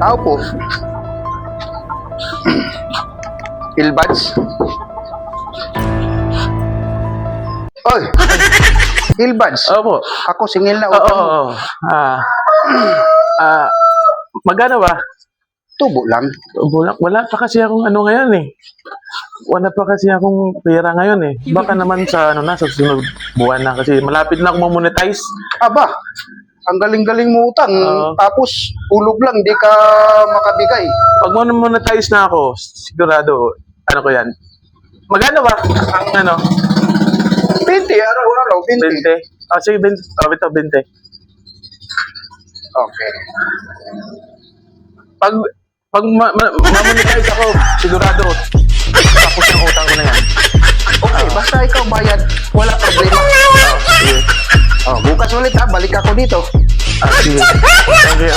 Tao po. Pilbads. Oy! Pilbads. Opo. Ako singil na Oo. oo, oo. Ah. Ah, magkano ba? Tubo lang. Wala, wala pa kasi akong ano ngayon eh. Wala pa kasi akong pera ngayon eh. Baka naman sa ano na, sa susunod buwan na kasi malapit na ako mamonetize. Aba, ang galing-galing mo utang. Oo. Tapos, ulog lang, di ka makabigay. Pag monetize na ako, sigurado, ano ko yan. Magkano ba ang ano? 20, araw-araw, 20. 20? Ah, sige, 20. Oh, ito, 20. Okay. Pag, pag ma- ma- mamonetize ako, sigurado, tapos yung utang ko na yan. Okay, basta ikaw bayad, wala problema. Ulit ha, balik ako dito. Ah, sige. Thank you.